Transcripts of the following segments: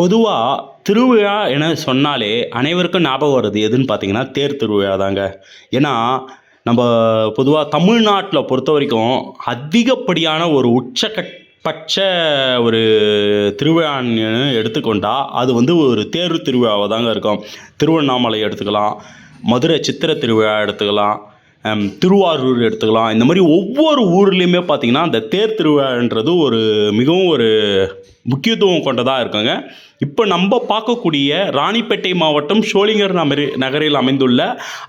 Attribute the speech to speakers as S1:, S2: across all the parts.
S1: பொதுவாக திருவிழா என சொன்னாலே அனைவருக்கும் ஞாபகம் வருது. எதுன்னு பார்த்தீங்கன்னா தேர் திருவிழா தாங்க ஏன்னா நம்ம பொதுவாக தமிழ்நாட்டில் பொறுத்த வரைக்கும் அதிகப்படியான ஒரு உச்சகட்பட்ச ஒரு திருவிழான்னு எடுத்துக்கொண்டால் அது வந்து ஒரு தேர் திருவிழாவாக தாங்க இருக்கும். திருவண்ணாமலை எடுத்துக்கலாம் மதுரை சித்திரை திருவிழா எடுத்துக்கலாம் திருவாரூர் எடுத்துக்கலாம். இந்த மாதிரி ஒவ்வொரு ஊர்லேயுமே பார்த்தீங்கன்னா அந்த தேர் திருவிழான்றது ஒரு மிகவும் ஒரு முக்கியத்துவம் கொண்டதாக இருக்குங்க. இப்போ நம்ம பார்க்கக்கூடிய ராணிப்பேட்டை மாவட்டம் ஷோலிங்கர் நகரி நகரில் அமைந்துள்ள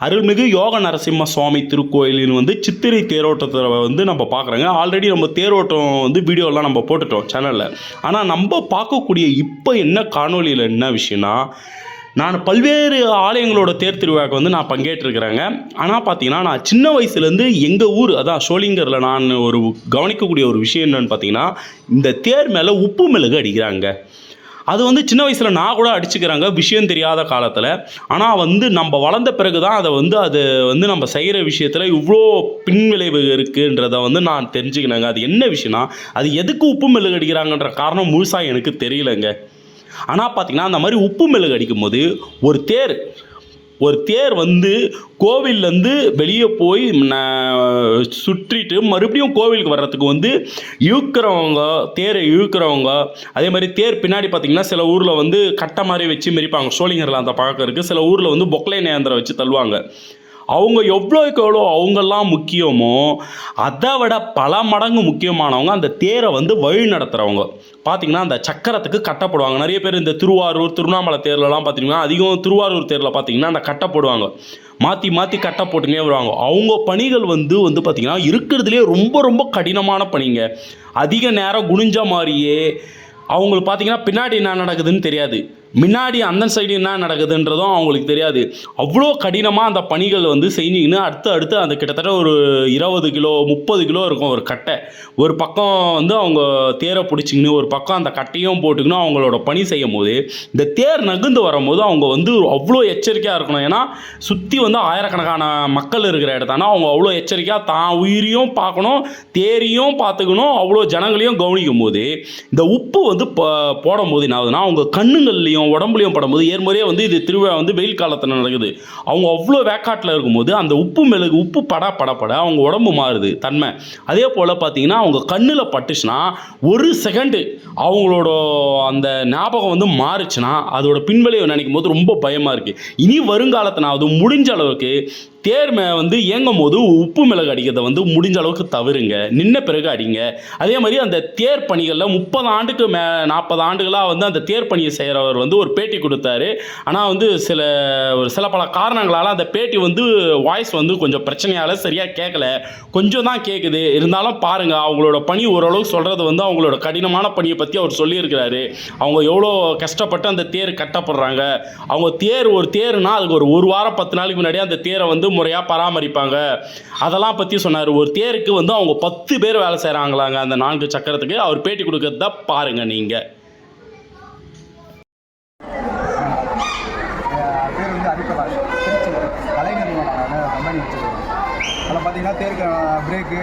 S1: அருள்மிகு யோக நரசிம்ம சுவாமி திருக்கோயிலின் வந்து சித்திரை தேரோட்டத்தை வந்து நம்ம பார்க்குறோங்க. ஆல்ரெடி நம்ம தேரோட்டம் வந்து வீடியோலாம் நம்ம போட்டுட்டோம் சேனலில் ஆனால் நம்ம பார்க்கக்கூடிய இப்போ என்ன காணொளியில் என்ன விஷயம்னா நான் பல்வேறு ஆலயங்களோட தேர் திருவிழாக்கு வந்து நான் பங்கேற்றிருக்கிறேங்க. ஆனால் பார்த்தீங்கன்னா நான் சின்ன வயசுலேருந்து எங்கள் ஊர் அதான் ஷோலிங்கரில் நான் ஒரு கவனிக்கக்கூடிய ஒரு விஷயம் என்னென்னு பார்த்தீங்கன்னா இந்த தேர் மேலே உப்பு மிளகு அடிக்கிறாங்க. அது வந்து சின்ன வயசில் நான் கூட அடிச்சுக்கிறாங்க விஷயம் தெரியாத காலத்தில். ஆனால் வந்து நம்ம வளர்ந்த பிறகு தான் அதை வந்து அது வந்து நம்ம செய்கிற விஷயத்தில் இவ்வளோ பின்விளைவு இருக்குன்றத வந்து நான் தெரிஞ்சுக்கினேங்க. அது என்ன விஷயம்னா அது எதுக்கு உப்பு மெழுகு அடிக்கிறாங்கன்ற காரணம் முழுசாக எனக்கு தெரியலங்க. ஆனால் பார்த்திங்கன்னா அந்த மாதிரி உப்பு மிளகு அடிக்கும்போது ஒரு தேர் ஒரு தேர் வந்து கோவில்லேருந்து வெளியே போய் சுற்றிட்டு மறுபடியும் கோவிலுக்கு வர்றதுக்கு வந்து இழுக்கிறவங்க தேரை இழுக்கிறவங்க அதே மாதிரி தேர் பின்னாடி பார்த்திங்கன்னா சில ஊரில் வந்து கட்டை மாதிரி வச்சு மிரிப்பாங்க சோழிங்கரில் அந்த பழக்கம் இருக்குது சில ஊரில் வந்து பொக்லை நேந்திரம் வச்சு தள்ளுவாங்க. அவங்க எவ்வளோக்கு எவ்வளோ அவங்கெல்லாம் முக்கியமோ அதை விட பல மடங்கு முக்கியமானவங்க அந்த தேரை வந்து வழி நடத்துகிறவங்க பார்த்தீங்கன்னா அந்த சக்கரத்துக்கு கட்டப்படுவாங்க. நிறைய பேர் இந்த திருவாரூர் திருவண்ணாமலை தேர்லலாம் பார்த்தீங்கன்னா அதிகம் திருவாரூர் தேரில் பார்த்தீங்கன்னா அந்த கட்டை போடுவாங்க மாற்றி மாற்றி கட்டை போட்டுனே வருவாங்க. அவங்க பணிகள் வந்து வந்து பார்த்திங்கன்னா இருக்கிறதுலே ரொம்ப ரொம்ப கடினமான பணிங்க. அதிக நேரம் குனிஞ்ச மாதிரியே அவங்களுக்கு பார்த்தீங்கன்னா பின்னாடி என்ன நடக்குதுன்னு தெரியாது. முன்னாடி அந்த சைடு என்ன நடக்குதுன்றதும் அவங்களுக்கு தெரியாது. அவ்வளோ கடினமாக அந்த பணிகள் வந்து செஞ்சிங்கன்னு அடுத்து அடுத்து அந்த கிட்டத்தட்ட ஒரு இருபது கிலோ முப்பது கிலோ இருக்கும் ஒரு கட்டை. ஒரு பக்கம் வந்து அவங்க தேரை பிடிச்சிங்கன்னு ஒரு பக்கம் அந்த கட்டையும் போட்டுக்கணும் அவங்களோட பணி செய்யும் போது இந்த தேர் நகுந்து வரும்போது அவங்க வந்து அவ்வளோ எச்சரிக்கையாக இருக்கணும். ஏன்னா சுற்றி வந்து ஆயிரக்கணக்கான மக்கள் இருக்கிற இடத்தானா அவங்க அவ்வளோ எச்சரிக்கையாக தான் உயிரையும் பார்க்கணும் தேரையும் பார்த்துக்கணும் அவ்வளோ ஜனங்களையும் கவனிக்கும் போது இந்த உப்பு வந்து ப போடும்போது என்ன ஆகுதுன்னா அவங்க கண்ணுங்கள்லையும் உடம்புலையும் படும்போது ஏற்முறையே வந்து இது திருவிழா வந்து வெயில் காலத்தில் நடக்குது. அவங்க அவ்வளோ வேக்காட்டில் இருக்கும்போது அந்த உப்பு மெழுகு உப்பு படா பட பட அவங்க உடம்பு மாறுது தன்மை. அதே போல் பார்த்தீங்கன்னா அவங்க கண்ணில் பட்டுச்சுன்னா ஒரு செகண்டு அவங்களோட அந்த ஞாபகம் வந்து மாறுச்சுன்னா அதோட பின்விளைவு நினைக்கும் போது ரொம்ப பயமாக இருக்குது இனி வருங்காலத்தினாவது முடிஞ்ச அளவுக்கு தேர் மே வந்து இயங்கும் போது உப்பு மிளகு அடிக்கிறத வந்து முடிஞ்ச அளவுக்கு தவிருங்க நின்ன பிறகு அடிங்க. அதே மாதிரி அந்த தேர் பணிகளில் முப்பது ஆண்டுக்கு மே நாற்பது ஆண்டுகளாக வந்து அந்த தேர் பணியை செய்கிறவர் வந்து ஒரு பேட்டி கொடுத்தாரு. ஆனால் வந்து சில ஒரு சில பல காரணங்களால் அந்த பேட்டி வந்து வாய்ஸ் வந்து கொஞ்சம் பிரச்சனையால் சரியாக கேட்கல கொஞ்சம் தான் கேட்குது இருந்தாலும் பாருங்கள் அவங்களோட பணி ஓரளவுக்கு சொல்கிறது வந்து அவங்களோட கடினமான பணியை பற்றி அவர் சொல்லியிருக்கிறாரு. அவங்க எவ்வளோ கஷ்டப்பட்டு அந்த தேர் கட்டப்படுறாங்க. அவங்க தேர் ஒரு தேர்னால் அதுக்கு ஒரு ஒரு வாரம் பத்து நாளைக்கு முன்னாடியே அந்த தேரை வந்து முறையாக பராமரிப்பாங்க. அதெல்லாம் பற்றி சொன்னார். ஒரு தேருக்கு வந்து அவங்க பத்து பேர் வேலை செய்கிறாங்களாங்க அந்த நான்கு சக்கரத்துக்கு. அவர் பேட்டி கொடுக்கறத பாருங்கள் நீங்கள்
S2: வந்து அதில் பார்த்தீங்கன்னா தேருக்கு பிரேக்கு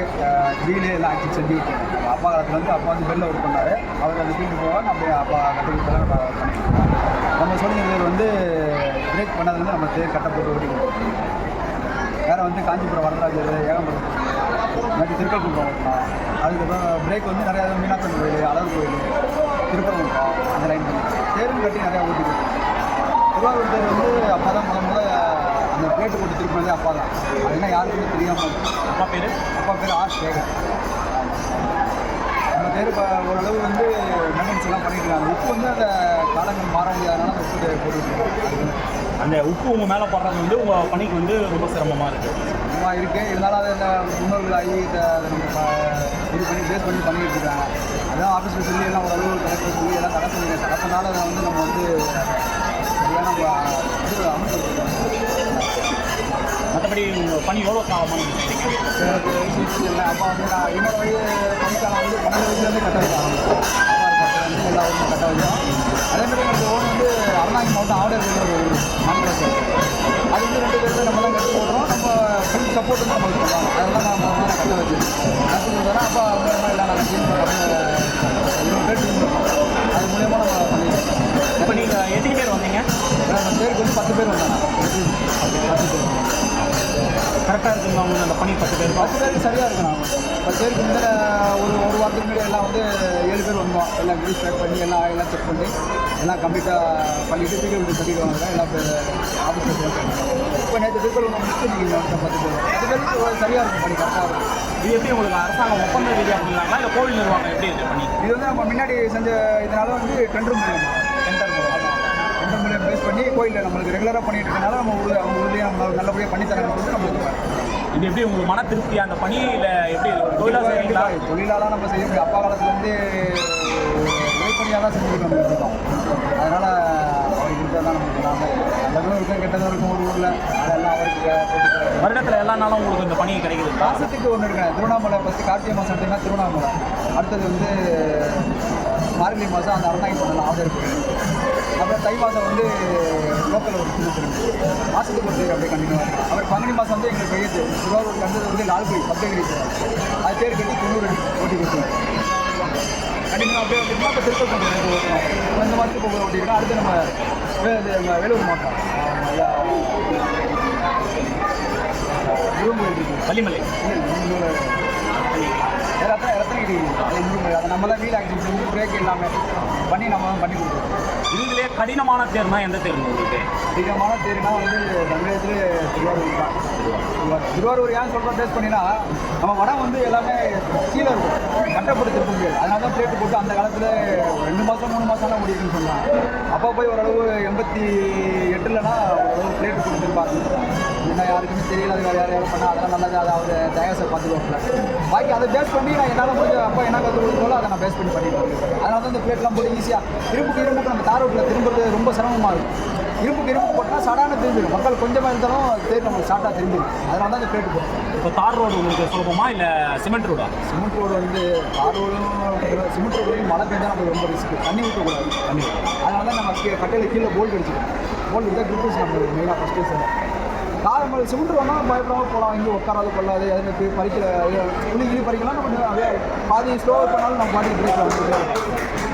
S2: வீலு எல்லாம் ஆக்சி செஞ்சு விட்டுருக்கோம் அப்பா காலத்தில் வந்து அப்பா வந்து பெல்லில் ஒர்க் பண்ணார் அவர் அந்த ஃபீல்டு போக நம்ம அப்பா கற்றுக் நம்ம பண்ணிருக்கோம் நம்ம சொல்லுங்கள் வந்து பிரேக் பண்ணதுலேருந்து நம்ம தேர் கட்டை போட்டு ஓட்டி வேறு வந்து காஞ்சிபுரம் வரதராஜர் ஏகம்பரம் இல்லாட்டி திருக்கல்குன்றம் ஓட்டலாம் அதுக்கப்புறம் பிரேக் வந்து நிறையா மீனாட்சி கோயில் அழகு கோயில் திருப்பரங்குன்றம் அந்த லைன் தேரும் கட்டி நிறையா ஓட்டி கொடுத்தோம் திருவாரூர் தேர் வந்து அப்பா தான் முத முத அந்த பிளேட்டு போட்டு திருப்பினதே அப்பா தான் அது என்ன யாருக்குமே தெரியாமல்
S1: அப்பா பேர்?
S2: அப்பா பேர் ஆர் சேகர். நம்ம தேர் ஓரளவு வந்து மெயின்டெனன்ஸ் எல்லாம் பண்ணிட்டு இருக்காங்க. உப்பு வந்து அந்த காலங்கள் மாற முடியாதனால அந்த உப்பு போட்டுருக்கோம்
S1: அந்த உப்பு உங்கள் மேலே போடுறது வந்து உங்கள் பணிக்கு வந்து ரொம்ப சிரமமாக இருக்குது
S2: சும்மா இருக்கு. இருந்தாலும் அதை இந்த முன்னோர்கள் ஆகி இதை இது பண்ணி பேஸ் பண்ணி பண்ணிட்டு இருக்காங்க. அதான் ஆஃபீஸில் சொல்லி எல்லாம் ஓரளவு கரெக்டாக சொல்லி எல்லாம் கடை சொல்லி கடப்பனால அதை வந்து நம்ம வந்து சரியான இது
S1: மற்றபடி உங்கள் பணி எவ்வளோ காலமாக
S2: இல்லை. அப்பா வந்து நான் என்னோட வயது பணிக்காலம் வந்து பன்னெண்டு வயசுலேருந்து கட்ட வைக்க அப்பா கட்ட வந்து எல்லா ஊருமே கட்ட வைக்கும் அதே மாதிரி எனக்கு கிருஷ்ணகிரி மாவட்டம் ஒரு மாநிலம் அது வந்து ரெண்டு பேருக்கு நம்ம தான் கற்று போடுறோம். நம்ம ஃபுல் சப்போர்ட் வந்து நம்மளுக்கு பண்ணுவாங்க அதெல்லாம் நம்ம வந்து கற்று வச்சு. கற்று கொடுத்தோம்னா அப்போ அவங்க மாதிரி எல்லாம் நம்ம டீம் அது மூலயமா நம்ம பண்ணிடுவோம் இப்போ நீங்கள் எத்தனை பேர் வந்தீங்க? பேருக்கு வந்து பத்து பேர் வந்தாங்க பத்து பேர். அது மூலியமாக நம்ம பண்ணிடுறோம்
S1: பணி பத்து பேர்
S2: பத்து பேருக்கு சரியாக இருக்கும் நான் பத்து பேருக்கு முன்னாடி ஒரு ஒரு வாரத்துக்கு முன்னாடி எல்லாம் வந்து ஏழு பேர் வந்தோம். எல்லாம் கிரீஸ் பேக் பண்ணி எல்லாம் எல்லாம் செக் பண்ணி எல்லாம் கம்ப்ளீட்டாக பண்ணிட்டு திருக்கல் கட்டிட்டு வாங்க எல்லாம் ஆஃபீஸில் இப்போ நேற்று திருக்கல் ஒன்று முடிச்சுட்டு நீங்கள் பத்து பேர். பத்து பேருக்கு சரியாக இருக்கும் பண்ணி கரெக்டாக இருக்கும்.
S1: இது எப்படி உங்களுக்கு அரசாங்கம் ஒப்பந்த ரீதியாக பண்ணலாங்களா இல்லை கோவில் நிர்வாகம் எப்படி இது பண்ணி
S2: இது வந்து நம்ம முன்னாடி செஞ்ச இதனால வந்து டெண்டர் மூலம் மூலியம் பேஸ் பண்ணி கோயிலில் நம்மளுக்கு ரெகுலராக பண்ணிட்டு இருக்கனால நம்ம உறுதி அவங்க உறுதியாக நம்ம நல்லபடியாக பண்ணி சொல்லிட்டு நம்மளுக்கு
S1: இது எப்படி உங்களுக்கு மன திருப்தியா அந்த பணி இல்லை எப்படி தொழிலாக செய்கிறீங்களா
S2: தொழிலாலாம் நம்ம செய்ய முடியும். அப்பா காலத்துலேருந்து உழைப்பணியாக தான் செஞ்சுட்டு வந்துட்டு இருக்கோம் அதனால் இருக்கிறது நமக்கு நாம நல்லதும் இருக்கும் கெட்டதும் இருக்கும் ஒரு ஊரில். அதெல்லாம் அவருக்கு
S1: வருடத்தில் எல்லா நாளும் உங்களுக்கு இந்த பணி கிடைக்குது.
S2: மாதத்துக்கு ஒன்று இருக்கேன். திருவண்ணாமலை ஃபஸ்ட்டு கார்த்திகை மாதம் எடுத்தீங்கன்னா திருவண்ணாமலை. அடுத்தது வந்து மார்கழி மாதம் அந்த அரணாகி பண்ணலாம் இருக்கு. அப்புறம் தை மாதம் வந்து லோக்கல் ஒரு சின்ன திரும்ப மாதத்துக்கு ஒரு அப்படியே கண்டினியூ அப்புறம் பங்குனி மாதம் வந்து எங்களுக்கு பெரியது திருவாரூர் கண்டது வந்து லால்குடி சப்தகிரி அது பேர் கட்டி தொண்ணூறு ஓட்டி கொடுத்துருவோம் கண்டினியூ அப்படியே வந்துட்டுனா இப்போ திருப்பதி இந்த மாதத்துக்கு போக ஓட்டிருக்கோம் அடுத்து நம்ம வேலூர் மாவட்டம். முருகன் இருக்கு. ரத்தன ரத்தனகிரி அது முருகன் அதை நம்ம தான் வீல் செஞ்சு பிரேக் எல்லாமே பண்ணி நம்ம தான் பண்ணி கொடுக்குறோம்
S1: இதுலேயே கடினமான தேர்னா எந்த தேர்வு உங்களுக்கு?
S2: அதிகமான தேர்னா வந்து தமிழகத்திலே திருவாரூர் தான். திருவாரூர். திருவாரூர் ஏன் சொல்கிற டேஸ்ட் பண்ணினா நம்ம வடம் வந்து எல்லாமே கீழே இருக்கும். கட்டப்பட்டு முடியாது. அதனால தான் பிளேட்டு போட்டு அந்த காலத்தில் ரெண்டு மாதம் மூணு மாதம்லாம் முடியுதுன்னு சொன்னாங்க. அப்போ போய் ஓரளவு எண்பத்தி எட்டுலனா ஓரளவு பிளேட்டு கொடுத்துருப்பாங்க. என்ன யாருக்குமே தெரியல அது வேறு யார் யாரும் பண்ணால் அதெல்லாம் நல்லது. அதை அவர் தயாசை பார்த்துக்குவாங்க பாக்கி அதை பேஸ் பண்ணி நான் என்னால் முடிஞ்ச அப்போ என்ன கற்றுக் கொடுத்தாலும் அதை நான் பேஸ் பண்ணி பண்ணிட்டு இருக்கேன் அதனால தான் இந்த பிளேட்லாம் போட்டு ஈஸியாக இரும்புக்கு இரும்புக்கு நம்ம தார் ரோட்டில் திரும்புறது ரொம்ப சிரமமாக இருக்கும். இரும்புக்கு இரும்பு போட்டால் சடான திரும்பிடும். மக்கள் கொஞ்சமாக இருந்தாலும் தேர் நம்மளுக்கு ஷார்ட்டாக திரும்பிடும். அதனால தான் இந்த பிளேட்டு போடும்
S1: இப்போ தார் ரோடு உங்களுக்கு சுலபமா இல்லை சிமெண்ட் ரோடா?
S2: சிமெண்ட் ரோடு வந்து தார் ரோடும் சிமெண்ட் ரோடு மழை பெஞ்சா நமக்கு ரொம்ப ரிஸ்க் தண்ணி ஊற்றக்கூடாது
S1: தண்ணி
S2: அதனால தான் நம்ம கட்டையில் கீழே போல்ட் அடிச்சிடும் போல்ட் எடுத்தால் கிரிப்பஸ் நம்ம மெயினாக ஃபஸ்ட்டு சார் கார் நம்ம சிமெண்ட் ரோட்னா பயப்படாமல் போகலாம் இங்கே உட்காராது கொள்ளாது எனக்கு பறிக்கல புளி கிளி பறிக்கலாம். நம்ம அப்படியே பாதி ஸ்லோவாக பண்ணாலும் நம்ம பிரேக்கில் வந்து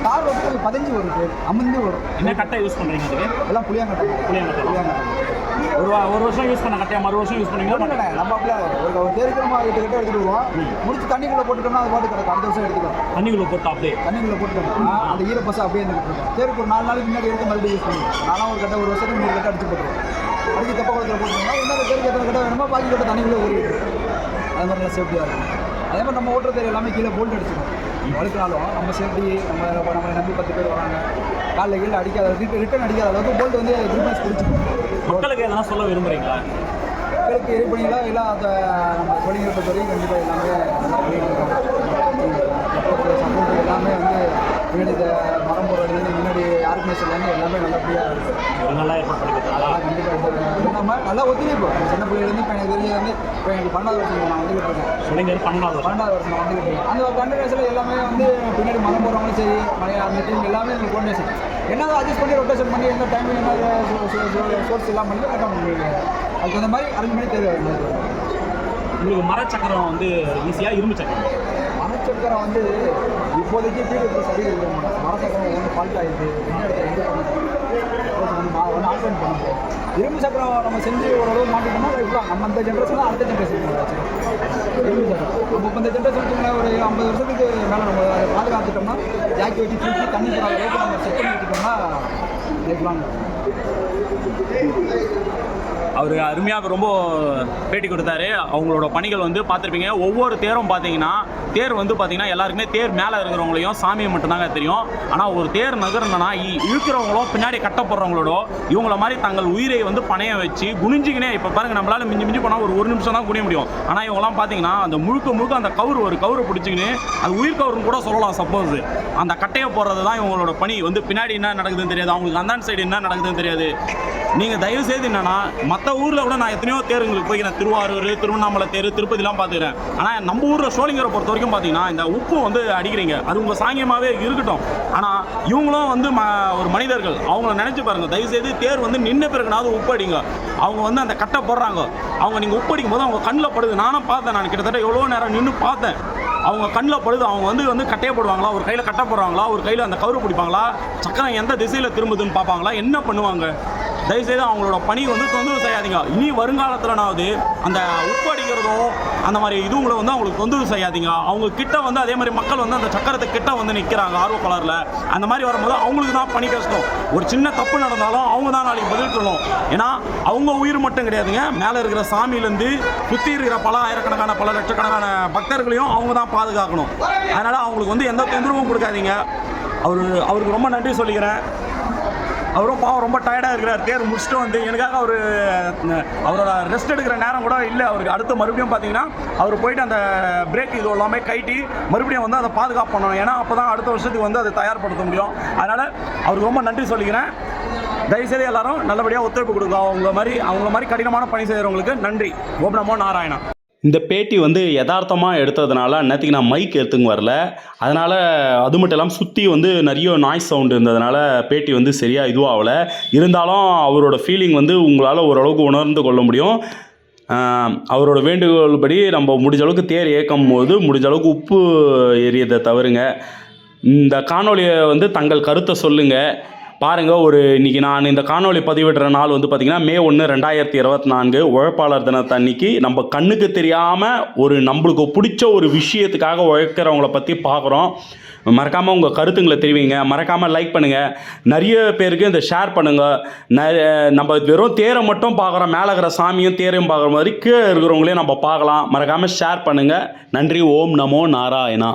S2: கார் வந்து கொஞ்சம் பதிஞ்சு வரும் பேர் அமர்ந்து வரும்.
S1: என்ன கட்டை யூஸ் பண்ணுறீங்க அதுக்கு
S2: எல்லாம் புளியாங்கட்டை.
S1: புளியாங்கட்டை.
S2: புளியாங்கட்டை.
S1: ஒரு ஒரு வருஷம் யூஸ் பண்ண கட்டையா? மறு வருஷம் யூஸ்
S2: இல்லைண்ணே, நம்ம அப்படியே ஒரு தேர்க்கிறமா கிட்ட எடுத்துட்டு வருவோம். முடிச்சு தண்ணிக்குள்ளே போட்டுட்டோம்னா அது பாட்டு கிடக்கும். அடுத்த வருஷம் எடுத்துக்கலாம்.
S1: தண்ணிக்குள்ள போட்டு அப்படியே?
S2: தண்ணிக்குள்ளே போட்டுட்டோம்னா அந்த ஈரப்பசை அப்படியே இருந்துட்டு தேருக்கு ஒரு நாலு நாளைக்கு முன்னாடி எடுத்து மறுபடியும் யூஸ் பண்ணுவோம். நானும் ஒரு கட்ட ஒரு வருஷத்துக்கு மூணு கட்ட அடிச்சு போட்டுருவோம். அடிச்சு தெப்ப குளத்தில் போட்டுருந்தோம்னா இன்னொரு தேருக்கு எத்தனை கட்ட வேணுமோ பாக்கி கட்ட தண்ணிக்குள்ளே ஓடிட்டு அது மாதிரி நல்லா சேஃப்டியாக இருக்கும். அதே மாதிரி நம்ம ஓட்டுற தேர் எல்லாமே கீழே போல்ட் அடிச்சிடும். வழுக்கினாலும் நம்ம சேஃப்டி நம்ம நம்ம நம்மளை நம்பி பத்து பேர் வராங்க. காலைல கீழே அடிக்காத ரிட்டர்ன் அடிக்காத அளவுக்கு போல்ட் வந்து கிரிப்பன்ஸ் பிடிச்சிக்கும்
S1: மக்களுக்கு எதனா சொல்ல விரும்புறீங்களா?
S2: மக்களுக்கு இது பண்ணிங்களா இல்லை அதை நம்ம தொழில்நுட்ப பொறுத்தவரைக்கும் கண்டிப்பாக எல்லாமே நல்லா பண்ணிட்டு இருக்கோம். சப்போர்ட் எல்லாமே வந்து இந்த மரம் போடுறது முன்னாடி யாருக்குமே சொல்லாமல் எல்லாமே நல்லபடியாக இருக்கும்
S1: ஒரு நல்லா ஏற்பாடு
S2: கண்டிப்பாக நம்ம நல்லா ஒத்துழைப்பு. சின்ன பிள்ளைலேருந்து இப்போ எனக்கு தெரிஞ்சது வந்து இப்போ எனக்கு பன்னெண்டாவது வருஷம் நான் வந்துகிட்டு இருக்கேன்.
S1: பன்னெண்டாவது
S2: பன்னெண்டாவது வருஷம் நான் வந்துகிட்டு இருக்கேன். அந்த கண்டினியூஸில் எல்லாமே வந்து பின்னாடி மரம் போகிறவங்களும் சரி மலைய அந்த டீம் எல்லாமே எனக்கு கோஆர்டினேஷன் என்னதான் அட்ஜஸ்ட் பண்ணி ரொட்டேஷன் பண்ணி என்ன டைம் என்ன சோர்ஸ் எல்லாம் பண்ணி கரெக்டாக பண்ணுவீங்க அதுக்கு அந்த மாதிரி அரேஞ்ச் பண்ணி தெரியாது
S1: உங்களுக்கு மரச்சக்கரம் வந்து ஈஸியா இரும்பு சக்கரம்?
S2: மரச்சக்கரம் வந்து இப்போதைக்கு பீடு சரி மாட்டேன் மரச்சக்கரம் ஒன்று ஃபால்ட் ஆகிடுது என்ன இடத்துல எங்கே பண்ணணும் ஒன்று ஆல்டர்ன் பண்ணுவோம் இரும்பு சக்கரம் நம்ம செஞ்சு ஓரளவு மாட்டிட்டோம்னா இப்பலாம் நம்ம அந்த ஜென்ரேஷன் அடுத்த ஜென்ரேஷன் இரும்பு சக்கரம். நம்ம இப்போ இந்த ஜென்ரேஷன் ஒரு ஐம்பது வருஷத்துக்கு மேலே நம்ம அதை பாதுகாத்துட்டோம்னா ஜாக்கி வச்சு தூக்கி தண்ணி போகிற அளவுக்கு நம்ம செட் பண்ணி வச்சுட்டோம்னா லைஃப்
S1: அவர் அருமையாக ரொம்ப பேட்டி கொடுத்தாரு. அவங்களோட பணிகள் வந்து பார்த்துருப்பீங்க. ஒவ்வொரு தேரும் பார்த்தீங்கன்னா தேர் வந்து பார்த்தீங்கன்னா எல்லாருக்குமே தேர் மேலே இருக்கிறவங்களையும் சாமியை மட்டும்தாங்க தெரியும். ஆனால் ஒரு தேர் நகரணும்னா இ- இழுக்கிறவங்களும் பின்னாடி கட்டப்படுறவங்களோட இவங்கள மாதிரி தங்கள் உயிரை வந்து பணைய வச்சு குனிஞ்சிக்கினே இப்போ பாருங்க நம்மளால் மிஞ்சி மிஞ்சி போனால் ஒரு ஒரு நிமிஷம் தான் குனிய முடியும். ஆனால் இவங்கலாம் பார்த்தீங்கன்னா அந்த முழுக்க முழுக்க அந்த கவுரு ஒரு கவுரை பிடிச்சிக்கின்னு அது உயிர் கவுருன்னு கூட சொல்லலாம் சப்போஸ் அந்த கட்டையை போடுறது தான் இவங்களோட பணி. வந்து பின்னாடி என்ன நடக்குதுன்னு தெரியாது. அவங்களுக்கு அந்தாண்ட சைடு என்ன நடக்குதுன்னு தெரியாது. நீங்கள் தயவு செய்து என்னன்னா மற்ற ஊரில் கூட நான் எத்தனையோ தேருங்களுக்கு போய்க்கிறேன் திருவாரூர் திருவண்ணாமலை தேர் திருப்பதிலாம் பார்த்துக்கிறேன். ஆனால் நம்ம ஊரில் சோழிங்கரை பொறுத்த வரைக்கும் பார்த்தீங்கன்னா இந்த உப்பு வந்து அடிக்கிறீங்க. அது உங்கள் சாங்கியமாகவே இருக்கட்டும். ஆனால் இவங்களும் வந்து ம ஒரு மனிதர்கள். அவங்கள நினச்சி பாருங்கள் தயவுசெய்து தேர் வந்து நின்ன பிறகுனாவது உப்பு அடிங்க. அவங்க வந்து அந்த கட்டை போடுறாங்க. அவங்க நீங்கள் உப்பு அடிக்கும் போது அவங்க கண்ணில் படுது. நானும் பார்த்தேன். நான் கிட்டத்தட்ட எவ்வளோ நேரம் நின்று பார்த்தேன். அவங்க கண்ணில் படுது. அவங்க வந்து வந்து கட்டையை போடுவாங்களா? ஒரு கையில் கட்டை போடுறாங்களா? ஒரு கையில் அந்த கவுரு பிடிப்பாங்களா? சக்கரம் எந்த திசையில் திரும்புதுன்னு பார்ப்பாங்களா? என்ன பண்ணுவாங்க?
S3: தயவுசெய்து அவங்களோட பணி வந்து தொந்தரவு செய்யாதீங்க. இனி வருங்காலத்துலனாவது அந்த உப்பு அடிக்கிறதும் அந்த மாதிரி இதுவங்களை வந்து அவங்களுக்கு தொந்தரவு செய்யாதீங்க. அவங்க கிட்ட வந்து அதே மாதிரி மக்கள் வந்து அந்த சக்கரத்தை கிட்ட வந்து நிற்கிறாங்க ஆர்வக்கலரில் அந்த மாதிரி வரும்போது அவங்களுக்கு தான் பணி கஷ்டம். ஒரு சின்ன தப்பு நடந்தாலும் அவங்க தான் நாளைக்கு பதில் சொல்லணும். ஏன்னா அவங்க உயிர் மட்டும் கிடையாதுங்க. மேலே இருக்கிற சாமியிலேருந்து சுற்றி இருக்கிற பல ஆயிரக்கணக்கான பல லட்சக்கணக்கான பக்தர்களையும் அவங்க தான் பாதுகாக்கணும். அதனால் அவங்களுக்கு வந்து எந்த தொந்தரவும் கொடுக்காதீங்க. அவர் அவருக்கு ரொம்ப நன்றி சொல்லிக்கிறேன். அவரும் பாவம் ரொம்ப டயர்டாக இருக்கிறார். தேர் முடிச்சுட்டு வந்து எனக்காக அவர் அவரோட ரெஸ்ட் எடுக்கிற நேரம் கூட இல்லை. அவருக்கு அடுத்து மறுபடியும் பார்த்தீங்கன்னா அவர் போயிட்டு அந்த பிரேக் இது எல்லாமே கைட்டி மறுபடியும் வந்து அதை பாதுகாப்பு பண்ணணும். ஏன்னா அப்போ தான் அடுத்த வருஷத்துக்கு வந்து அதை தயார்படுத்த முடியும். அதனால் அவருக்கு ரொம்ப நன்றி சொல்லிக்கிறேன். தயவுசெய்து எல்லாரும் நல்லபடியாக ஒத்துழைப்பு கொடுங்க. அவங்க மாதிரி அவங்கள மாதிரி கடினமான பணி செய்கிறவங்களுக்கு நன்றி. ஓம் நமோ நாராயணா.
S1: இந்த பேட்டி வந்து யதார்த்தமாக எடுத்ததுனால அன்னத்துக்கு நான் மைக் எடுத்துங்க வரல. அதனால் அது மட்டும் இல்லாமல் சுற்றி வந்து நிறைய நாய்ஸ் சவுண்டு இருந்ததுனால பேட்டி வந்து சரியாக இதுவாகலை. இருந்தாலும் அவரோட ஃபீலிங் வந்து உங்களால் ஓரளவுக்கு உணர்ந்து கொள்ள முடியும். அவரோட வேண்டுகோள் படி நம்ம முடிஞ்ச அளவுக்கு தேர் இயக்கும் போது முடிஞ்ச அளவுக்கு உப்பு எரியதை தவறுங்க. இந்த காணொலியை வந்து தங்கள் கருத்தை சொல்லுங்கள் பாருங்கள் ஒரு இன்னைக்கு நான் இந்த காணொலி பதிவிடுற நாள் வந்து பார்த்திங்கன்னா மே ஒன்று ரெண்டாயிரத்தி இருபத்தி நான்கு உழைப்பாளர் தினத்தன்னைக்கு நம்ம கண்ணுக்கு தெரியாமல் ஒரு நம்மளுக்கு பிடிச்ச ஒரு விஷயத்துக்காக உழைக்கிறவங்கள பற்றி பார்க்குறோம் மறக்காமல் உங்கள் கருத்துங்களை தெரிவிங்க. மறக்காமல் லைக் பண்ணுங்கள் நிறைய பேருக்கு இந்த ஷேர் பண்ணுங்கள் நிறைய நம்ம வெறும் தேரை மட்டும் பார்க்குறோம் மேலே இருக்கிற சாமியும் தேரையும் பார்க்குற மாதிரி கீழே இருக்கிறவங்களையும் நம்ம பார்க்கலாம் மறக்காமல் ஷேர் பண்ணுங்கள் நன்றி. ஓம் நமோ நாராயணா.